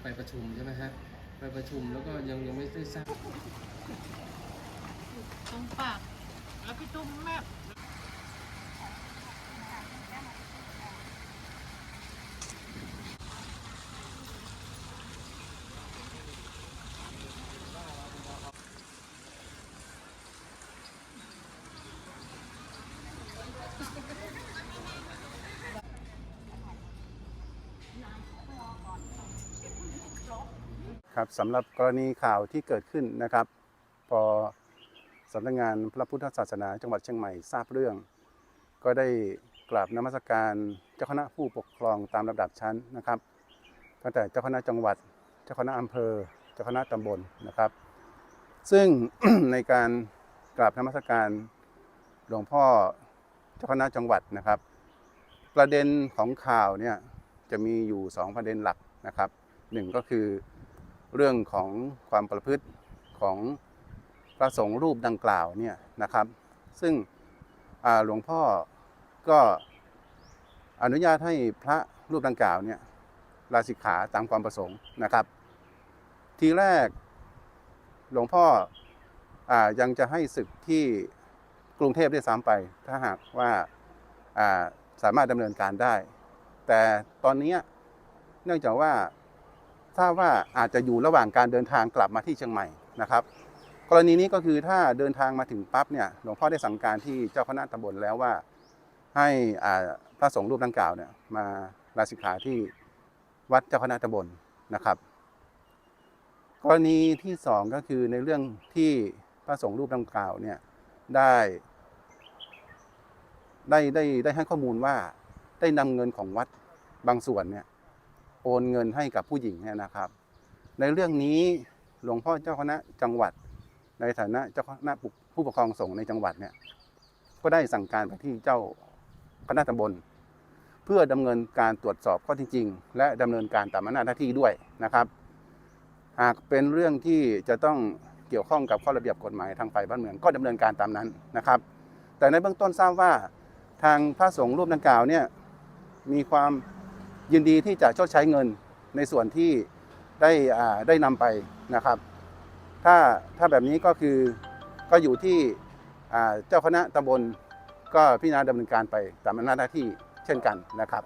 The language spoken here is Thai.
ไประชุมใช่ไหมฮะไปประชุมแล้วก็ยังยังไม่ได้ทราบ ตรงปากแล้วพี่ตุ้มแมบ ครับสำหรับกรณีข่าวที่เกิดขึ้นนะครับ พอสำนักงานพระพุทธศาสนาจังหวัดเชียงใหม่ทราบเรื่อง ก็ได้กราบนมัสการเจ้าคณะผู้ปกครองตามลำดับชั้นนะครับตั้งแต่เจ้าคณะจังหวัด เจ้าคณะอำเภอ เจ้าคณะตำบลนะครับ ซึ่งในการกราบนมัสการหลวงพ่อเจ้าคณะจังหวัดนะครับ ประเด็นของข่าวเนี่ยจะมีอยู่ 2 ประเด็นหลักนะครับหนึ่งก็คือ เรื่องของความประพฤติของพระสงฆ์รูปดังกล่าวเนี่ยนะครับ ซึ่งหลวงพ่อก็อนุญาตให้พระรูปดังกล่าวเนี่ยลาสิกขาตามความประสงค์นะครับ ทีแรกหลวงพ่ออยังจะให้ศึกที่กรุงเทพได้ซ้ำไป ถ้าหากว่าอ่าสามารถดำเนินการได้ แต่ตอนนี้เนื่องจากว่า ทราบว่าอาจจะอยู่ระหว่างการเดินทางกลับมาที่เชียงใหม่นะครับ กรณีนี้ก็คือถ้าเดินทางมาถึงปั๊บเนี่ยหลวงพ่อได้สั่งการที่เจ้าคณะตำบลแล้วว่า ให้อ่าพระสงฆ์รูปดังกล่าวเนี่ยมาลาสิกขาที่วัดเจ้าคณะตำบลนะครับ กรณีที่สองก็คือในเรื่องที่พระสงฆ์รูปดังกล่าวเนี่ยได้ได้ได้ได้ให้ข้อมูลว่าได้นำเงินของวัดบางส่วนเนี่ย โอนเงินให้กับผู้หญิงเนี่ยนะครับ ในเรื่องนี้หลวงพ่อเจ้าคณะจังหวัด ในฐานะเจ้าคณะผู้ปกครองสงฆ์ในจังหวัดเนี่ยก็ได้สั่งการไปที่เจ้าคณะตำบล เพื่อดำเนินการตรวจสอบข้อที่จริง และดำเนินการตามอำนาจหน้าที่ด้วยนะครับ หากเป็นเรื่องที่จะต้องเกี่ยวข้องกับข้อระเบียบกฎหมายทางฝ่ายบ้านเมืองก็ดำเนินการตามนั้นนะครับ แต่ในเบื้องต้นทราบว่าทางพระสงฆ์รูปดังกล่าวเนี่ยมีความ ยินดีที่จะชดใช้เงินในส่วนที่ได้ได้นำไปนะครับ ถ้าถ้าแบบนี้ก็คือก็อยู่ที่เจ้าคณะตำบลก็พิจารณาดำเนินการไปตามอำนาจหน้าที่เช่นกันนะครับ